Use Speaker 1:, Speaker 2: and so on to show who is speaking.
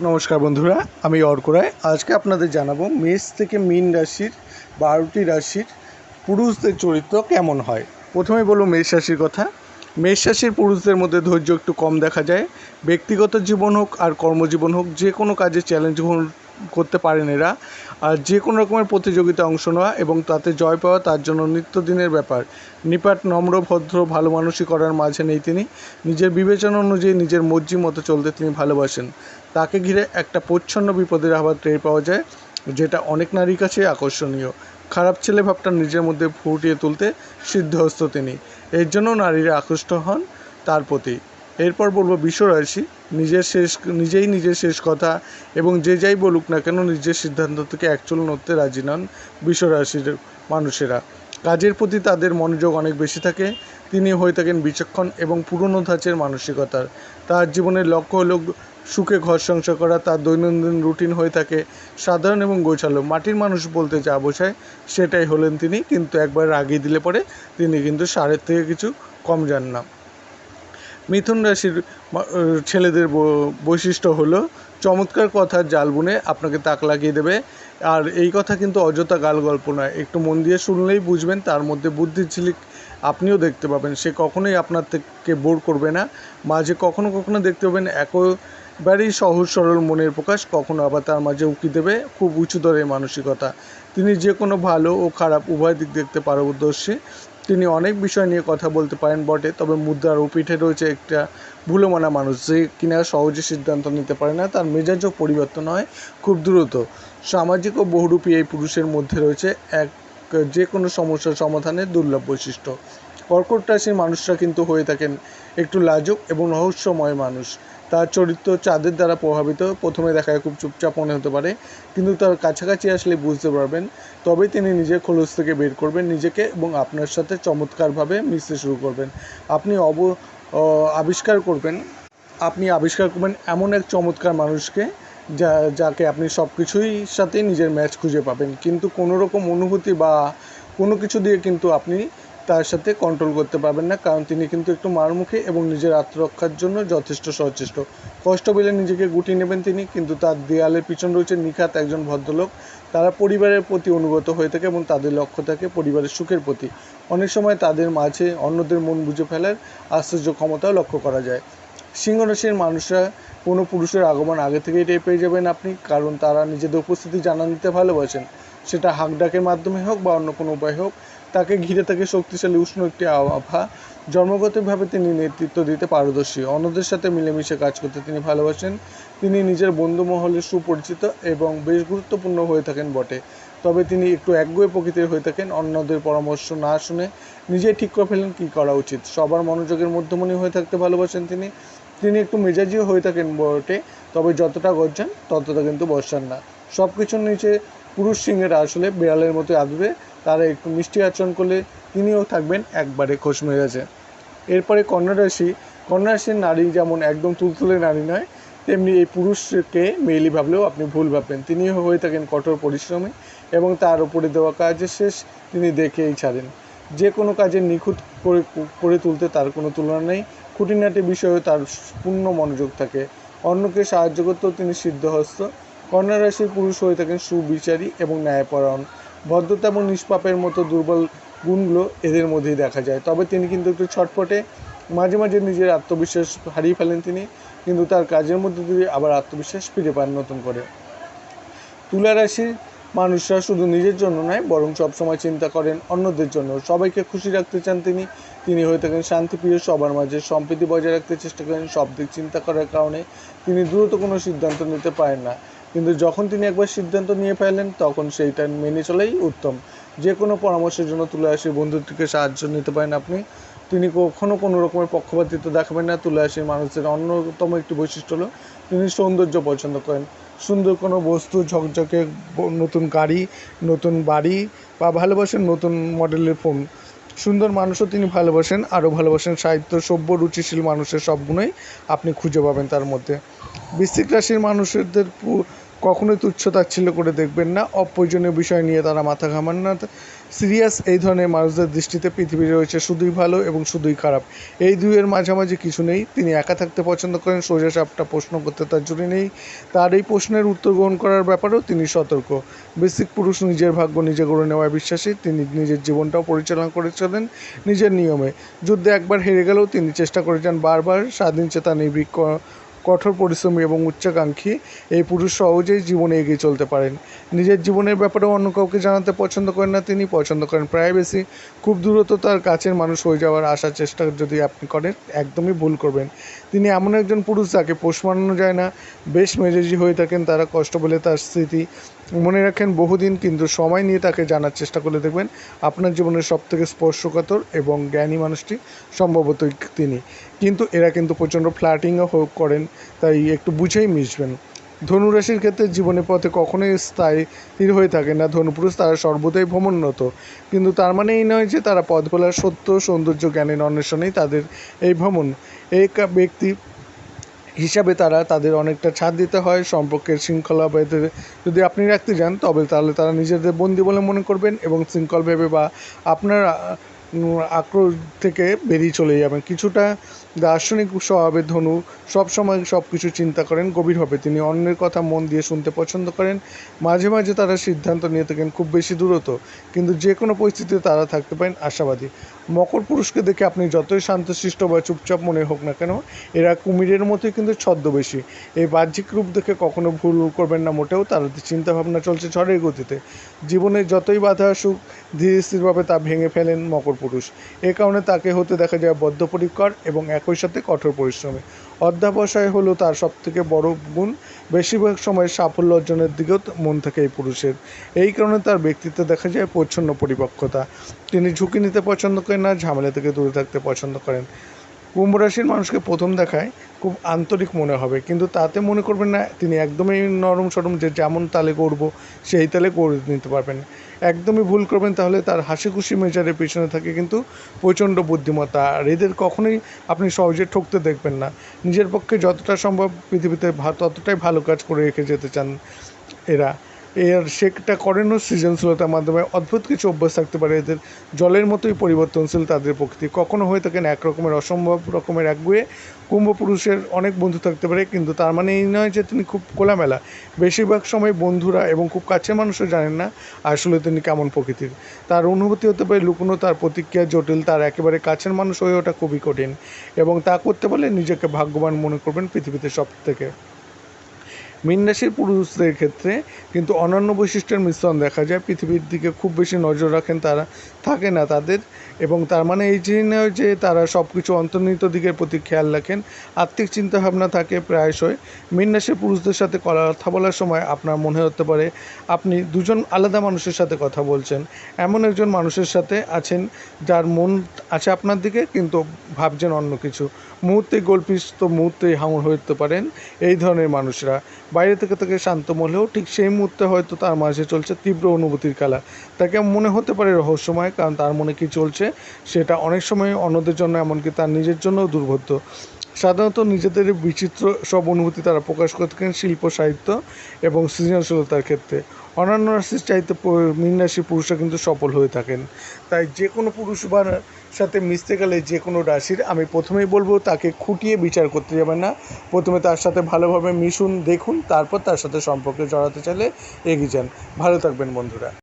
Speaker 1: নমস্কার বন্ধুরা, আমি অর্ক রায়। আজকে আপনাদের জানাব মেষ থেকে মীন রাশির, বারোটি রাশির পুরুষদের চরিত্র কেমন হয়। প্রথমেই বলব মেষ রাশির কথা। মেষ রাশির পুরুষদের মধ্যে ধৈর্য একটু কম দেখা যায়। ব্যক্তিগত জীবন হোক আর কর্মজীবন হোক, যে কোনো কাজে চ্যালেঞ্জ করতে পারেন এরা। আর যে কোনো রকমের প্রতিযোগিতা অংশ নেওয়া এবং তাতে জয় পাওয়া তার জন্য নিত্যদিনের ব্যাপার। নিপাট, নম্র, ভদ্র, ভালো মানুষই করার মাঝে নেই তিনি। নিজের বিবেচনা অনুযায়ী নিজের মর্জি মতো চলতে তিনি ভালোবাসেন। তাকে ঘিরে একটা প্রচ্ছন্ন বিপদের আবার টের পাওয়া যায়, যেটা অনেক নারীর কাছে আকর্ষণীয়। খারাপ ছেলে ভাবটা নিজের মধ্যে ফুটিয়ে তুলতে সিদ্ধহস্ত তিনি। এর জন্য নারীরা আকৃষ্ট হন তার প্রতি। এরপর বলব বিশ্বরাশি, নিজের শেষ, নিজেই নিজের শেষ কথা এবং যে যাই বলুক না কেন নিজের সিদ্ধান্ত থেকে একচুল নড়তে রাজি নন বিশ্বরাশির মানুষেরা। কাজের প্রতি তাদের মনোযোগ অনেক বেশি থাকে, তিনি হয়ে থাকেন বিচক্ষণ এবং পুরনো ধাঁচের মানসিকতার। তার জীবনের লক্ষ্য হলো সুখে ঘর সংসার করা, তার দৈনন্দিন রুটিন হয়ে থাকে সাধারণ এবং গোছালো। মাটির মানুষ বলতে যা বোঝায় সেটাই হলেন তিনি, কিন্তু একবার রাগিয়ে দিলে পরে তিনি কিন্তু সারের থেকে কিছু কম যান না। মিথুন রাশির ছেলেদের বৈশিষ্ট্য হলো চমৎকার কথার জাল বুনে আপনাকে তাক লাগিয়ে দেবে। আর এই কথা কিন্তু অযথা গাল গল্প নয়। একটু মন দিয়ে শুনলেই বুঝবেন, তার মধ্যে বুদ্ধির ঝিলিক আপনিও দেখতে পাবেন। সে কখনোই আপনার থেকে বোর করবে না। মাঝে কখনো কখনো দেখতে পাবেন, একেবারেই সহজ সরল মনের প্রকাশ কখনো আবার তার মাঝে উকি দেবে। খুব উঁচু দরের মানসিকতা। তিনি যে কোনো ভালো ও খারাপ উভয় দিক দেখতে পারদর্শী। তিনি অনেক বিষয় নিয়ে কথা বলতে পারেন বটে, তবে মুদ্রার পিঠে রয়েছে একটা ভুলোমানা মানুষ যে কিনা সহজে সিদ্ধান্ত নিতে পারে না, তার মেজাজও পরিবর্তন হয় খুব দ্রুত। সামাজিক ও বহুরূপী এই পুরুষের মধ্যে রয়েছে এক, যে কোনো সমস্যার সমাধানের দুর্লভ বৈশিষ্ট্য। কর্কট রাশির মানুষরা কিন্তু হয়ে থাকেন একটু লাজুক এবং রহস্যময় মানুষ। তার চরিত্র চাঁদের দ্বারা প্রভাবিত। প্রথমে দেখায় খুব চুপচাপ মনে হতে পারে, কিন্তু তার কাছাকাছি আসলে বুঝতে পারবেন। তবে তিনি নিজের খোলস থেকে বের করবেন, নিজেকে এবং আপনার সাথে চমৎকারভাবে মিশতে শুরু করবেন। আপনি অব আবিষ্কার করবেন, আপনি আবিষ্কার করবেন এমন এক চমৎকার মানুষকে যা, যাকে আপনি সব কিছুই সাথেই নিজের ম্যাচ খুঁজে পাবেন। কিন্তু কোনো রকম অনুভূতি বা কোনো কিছু দিয়ে কিন্তু আপনি তার সাথে কন্ট্রোল করতে পারবেন না, কারণ তিনি কিন্তু একটু মারমুখী এবং নিজের আত্মরক্ষার জন্য যথেষ্ট সচেষ্ট। কষ্ট পেলে নিজেকে গুটিয়ে নেবেন তিনি, কিন্তু তার দেয়ালের পিছন রয়েছে নিখাত একজন ভদ্রলোক। তারা পরিবারের প্রতি অনুগত হয়ে থাকে এবং তাদের লক্ষ্য থাকে পরিবারের সুখের প্রতি। অনেক সময় তাদের মাঝে অন্যদের মন বুঝে ফেলার আশ্চর্য ক্ষমতাও লক্ষ্য করা যায়। সিংহ রাশির মানুষরা কোনো পুরুষের আগমন আগে থেকেই টের পেয়ে যাবেন আপনি, কারণ তারা নিজেদের উপস্থিতি জানান দিতে ভালোবাসেন। সেটা হাঁক ডাকের মাধ্যমে হোক বা অন্য কোনো উপায় হোক তাকে ঘিরে থাকে শক্তিশালী উষ্ণ একটি আভা জন্মগতভাবে তিনি নেতৃত্ব দিতে পারদর্শী। অন্যদের সাথে মিলেমিশে কাজ করতে তিনি ভালোবাসেন। তিনি নিজের বন্ধু মহলে সুপরিচিত এবং বেশ গুরুত্বপূর্ণ হয়ে থাকেন বটে। তবে তিনি একটু একগুয়ে প্রকৃতির হয়ে থাকেন। অন্যদের পরামর্শ না শুনে নিজেই ঠিক করে ফেলেন কী করা উচিত। সবার মনোযোগের মধ্যমণি হয়ে থাকতে ভালোবাসেন তিনি। তিনি একটু মেজাজিও হয়ে থাকেন বটে। তবে যতটা গর্জান, ততটা কিন্তু বর্ষান না। সব কিছুর নিচে পুরুষ সিংহের আসলে বিড়ালের মতো আদুরে তারা একটু মিষ্টি আচরণ করলে তিনিও থাকবেন একবারে খোশ মেজাজে এরপরে কন্যা রাশি, কন্যা রাশির নারী যেমন একদম তুলতুলে নারী নয়, তেমনি এই পুরুষকে মেয়েলি ভাবলেও আপনি ভুল ভাববেন। তিনি হয়ে থাকেন কঠোর পরিশ্রমী এবং তার উপরে দেওয়া কাজের শেষ, তিনি দেখেই ছাড়েন। যে কোনো কাজে নিখুঁত করে করে তুলতে তার কোনো তুলনা নেই। খুঁটিনাটি বিষয়েও তার পূর্ণ মনোযোগ থাকে। অন্যকে সাহায্য করতেও তিনি সিদ্ধহস্ত। কন্যা রাশির পুরুষ হয়ে থাকেন সুবিচারী এবং ন্যায়পরায়ণ। ভদ্রতা এবং নিষ্পাপের মতো দুর্বল গুণগুলো এদের মধ্যেই দেখা যায়। তবে তিনি কিন্তু একটু ছটফটে মাঝে মাঝে নিজের আত্মবিশ্বাস হারিয়ে ফেলেন তিনি, কিন্তু তার কাজের মধ্যে দিয়ে আবার আত্মবিশ্বাস ফিরে পান নতুন করে। তুলা রাশির মানুষরা শুধু নিজের জন্য নয়, বরং সবসময় চিন্তা করেন অন্যদের জন্য। সবাইকে খুশি রাখতে চান তিনি। তিনি হয়ে থাকেন শান্তিপ্রিয়, সবার মাঝে সম্প্রীতি বজায় রাখতে চেষ্টা করেন। সব দিক চিন্তা করার কারণে তিনি দ্রুত কোনো সিদ্ধান্ত নিতে পারেন না। কিন্তু যখন তিনি একবার সিদ্ধান্ত নিয়ে ফেলেন, তখন সেইটা মেনে চলাই উত্তম। যে কোনো পরামর্শের জন্য তুলে আসি বন্ধুর থেকে সাহায্য নিতে পারেন আপনি। তিনি কখনও কোনো রকমের পক্ষপাতিত্ব দেখাবেন না। তুলে আসি মানুষের অন্যতম একটি বৈশিষ্ট্য হলো, তিনি সৌন্দর্য পছন্দ করেন। সুন্দর কোনো বস্তু, ঝকঝকে নতুন গাড়ি, নতুন বাড়ি বা ভালোবাসেন নতুন মডেলের ফোন। সুন্দর মানুষও তিনি ভালোবাসেন, আরও ভালোবাসেন সাহিত্য, সভ্য, রুচিশীল মানুষের সব গুণই আপনি খুঁজে পাবেন তার মধ্যে। বৃশ্চিক রাশির মানুষদের কখনোই তুচ্ছ তাচ্ছিল্য করে দেখবেন না। অপ্রয়োজনীয় বিষয় নিয়ে তারা মাথা ঘামান না। সিরিয়াস এই ধরনের মানুষদের দৃষ্টিতে পৃথিবী রয়েছে শুধুই ভালো এবং শুধুই খারাপ। এই দুইয়ের মাঝামাঝি কিছু নেই। তিনি একা থাকতে পছন্দ করেন, সোজা সাপটা প্রশ্ন করতে তার জুড়ি নেই। তার এই প্রশ্নের উত্তর গ্রহণ করার ব্যাপারেও তিনি সতর্ক। বেসিক পুরুষ নিজের ভাগ্য নিজে গড়ে নেওয়ায় বিশ্বাসী। তিনি নিজের জীবনটাও পরিচালনা করে চলেন নিজের নিয়মে। যুদ্ধে একবার হেরে গেলেও তিনি চেষ্টা করে যান বারবার। স্বাধীন চেতা ক- কঠোর পরিশ্রমী এবং উচ্চাকাঙ্ক্ষী, এই পুরুষ সহজেই জীবনে এগিয়ে চলতে পারেন। নিজের জীবনের ব্যাপারে অন্য কাউকে জানাতে পছন্দ করেন না তিনি, পছন্দ করেন প্রাইভেসি খুব দ্রুত তার কাছের মানুষ হয়ে যাওয়ার আসার চেষ্টা যদি আপনি করেন, একদমই ভুল করবেন। তিনি এমন একজন পুরুষ যাকে পোষ মানানো যায় না। বেশ মেজাজি হয়ে থাকেন তারা কষ্ট বলে তার স্মৃতি মনে রাখেন বহুদিন কিন্তু সময় নিয়ে তাকে জানার চেষ্টা করলে দেখবেন আপনার জীবনের সবথেকে স্পর্শকাতর এবং জ্ঞানী মানুষটি সম্ভবত তিনি। কিন্তু এরা কিন্তু প্রচণ্ড ফ্ল্যাটিংও হোক করেন, তাই একটু বুঝেই মিশবেন। ধনুরাশির ক্ষেত্রে জীবনের পথে কখনোই স্থায়ী স্থির হয়ে থাকে না, ধনুপুরুষ তারা সর্বদাই ভ্রমণরত। কিন্তু তার মানে এই নয় যে তারা পথ ভোলার সত্য, সৌন্দর্য, জ্ঞানের অন্বেষণেই তাদের এই ভ্রমণ। এই ব্যক্তি হিসাবে তারা তাদের অনেকটা ছাড় দিতে হয়, সম্পর্কের শৃঙ্খলা বেঁধে যদি আপনি রাখতে যান, তবে তাহলে তারা নিজেদের বন্দি বলে মনে করবেন এবং শৃঙ্খল ভেবে বা আপনার আক্রোশ থেকে বেরিয়ে চলে যাবেন। কিছুটা দার্শনিক স্বভাবের ধনু সবসময় সব কিছু চিন্তা করেন গভীরভাবে তিনি অন্যের কথা মন দিয়ে শুনতে পছন্দ করেন। মাঝে মাঝে তারা সিদ্ধান্ত নিয়ে থাকেন, খুব বেশি দূরত্ব। কিন্তু যে কোনো পরিস্থিতিতে তারা থাকতে পারেন আশাবাদী। মকর পুরুষকে দেখে আপনি যতই শান্তশিষ্ট বা চুপচাপ মনে হোক না কেন, এরা কুমিরের মতোই কিন্তু ছদ্মবেশী। এই বাহ্যিক রূপ দেখে কখনো ভুল করবেন না মোটেও, তার চিন্তাভাবনা চলছে ঝড়ের গতিতে। জীবনে যতই বাধা আসুক, ধীরে স্থিরভাবে তা ভেঙে ফেলেন মকর পুরুষ। এ কারণে তাকে হতে দেখা যায় বদ্ধপরিকর এবং একই সাথে কঠোর পরিশ্রমে। অধ্যাবসায় হলো তার সবথেকে বড় গুণ। বেশিরভাগ সময় সাফল্য অর্জনের দিকেও মন থাকে এই পুরুষের। এই কারণে তার ব্যক্তিত্বে দেখা যায় প্রচ্ছন্ন পরিপক্কতা। তিনি ঝুঁকি নিতে পছন্দ করেন না, ঝামেলা থেকে দূরে থাকতে পছন্দ করেন। কুম্ভ রাশির মানুষকে প্রথম দেখায় খুব আন্তরিক মনে হবে। কিন্তু তাতে মনে করবেন না, তিনি একদমই নরম সরম যে যেমন তালে করব, সেই তালে করে নিতে পারবেন। একদমই ভুল করবেন, তাহলে তার হাসি খুশি মেজারের পিছনে থাকে। কিন্তু প্রচণ্ড বুদ্ধিমত্তা, আর এদের কখনোই আপনি সহজে ঠকতে দেখবেন না। নিজের পক্ষে যতটা সম্ভব পৃথিবীতে ততটাই ভালো কাজ করে রেখে যেতে চান এরা। এর সেটা করেনও সৃজনশীলতার মাধ্যমে। অদ্ভুত কিছু অভ্যাস থাকতে পারে এদের। জলের মতোই পরিবর্তনশীল তাদের প্রকৃতি। কখনো হয়ে থাকেন এক রকমের অসম্ভব রকমের একগুয়ে কুম্ভ পুরুষের অনেক বন্ধু থাকতে পারে, কিন্তু তার মানে এই নয় যে তিনি খুব খোলামেলা। বেশিরভাগ সময় বন্ধুরা এবং খুব কাছের মানুষও জানেন না আসলে তিনি কেমন প্রকৃতির। তার অনুভূতি হতে পারে লুকোনো, তার প্রতিক্রিয়া জটিল, তার একেবারে কাছের মানুষ হয়ে ওটা খুবই কঠিন। এবং তা করতে পারলে নিজেকে ভাগ্যবান মনে করবেন পৃথিবীতে সব থেকে মীন রাশির পুরুষদের ক্ষেত্রে কিন্তু অনন্য বৈশিষ্ট্যের মিশ্রণ দেখা যায়। পৃথিবীর দিকে খুব বেশি নজর রাখেন তারা, থাকে না তাদের। এবং তার মানে এই যে নয় যে তারা সব কিছু অন্তর্নিহিত দিকের প্রতি খেয়াল রাখেন, আত্মিক চিন্তাভাবনা থাকে প্রায়শই। মীন রাশির পুরুষদের সাথে কথা বলার সময় আপনার মনে হতে পারে আপনি দুজন আলাদা মানুষের সাথে কথা বলছেন। এমন একজন মানুষের সাথে আছেন যার মন আছে আপনার দিকে, কিন্তু ভাবছেন অন্য কিছু। মুহূর্তে গল্পিস তো মুহূর্তেই হাঙর হতে পারেন এই ধরনের মানুষরা। বাইরে থেকে তাকে শান্ত মলেও ঠিক সেই মুহূর্তে হয়তো তার মাঝে চলছে তীব্র অনুভূতির খেলা। তাকে মনে হতে পারে রহস্যময়, কারণ তার মনে কি চলছে? সেটা অনেক সময় অন্যদের জন্য, এমনকি তার নিজের জন্যও দুর্বোধ্য। সাধারণত নিজেদের বিচিত্র সব অনুভূতি তারা প্রকাশ করে থাকেন শিল্প, সাহিত্য এবং সৃজনশীলতার ক্ষেত্রে। অন্যান্য রাশির চাইতে মীন পুরুষরা কিন্তু সফল হয়ে থাকেন। তাই যে কোনো পুরুষ বা সাথে মিশতে গেলে যে কোনো রাশির, আমি প্রথমেই বলব তাকে খুঁটিয়ে বিচার করতে যাবেন না। প্রথমে তার সাথে ভালোভাবে মিশুন, দেখুন, তারপর তার সাথে সম্পর্কে জড়াতে চাইলে এগিয়ে যান। ভালো থাকবেন বন্ধুরা।